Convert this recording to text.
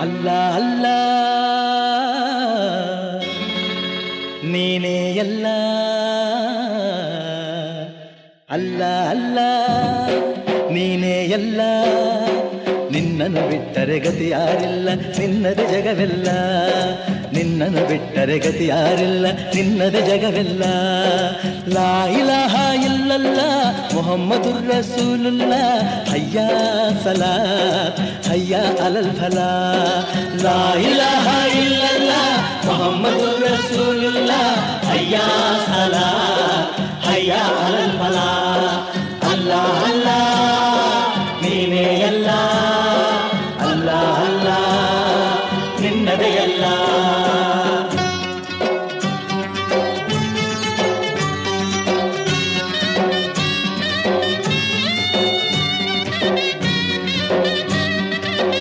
ಅಲ್ಲ ಅಲ್ಲ. ನೀನೇ ಎಲ್ಲ. ಅಲ್ಲ ಅಲ್ಲ. ನೀನೇ ಎಲ್ಲ. ನಿನ್ನನ್ನು ಬಿಟ್ಟರೆ ಗತಿ ಯಾರಿಲ್ಲ. ನಿನ್ನದೇ ಜಗವೆಲ್ಲ. ನಿನ್ನನ್ನು ಬಿಟ್ಟರೆ ಗತಿ ಯಾರಿಲ್ಲ. ನಿನ್ನದೇ ಜಗವೆಲ್ಲ. ಲಾ ಇಲಾಹ ಇಲ್ಲಲ್ಲ. முகம்மது ரசூலுல்லா ஐயா சலா ஐயா அலல் ஃபலா. லா இலாஹா இல்லல்லா முகம்மது ரசூலுல்லா ஐயா சலா ஐயா அலல் ஃபலா. அல்லாஹ் அல்லாஹ் நீனே எல்லா அல்லாஹ் அல்லாஹ் நின்னதையெல்லாம்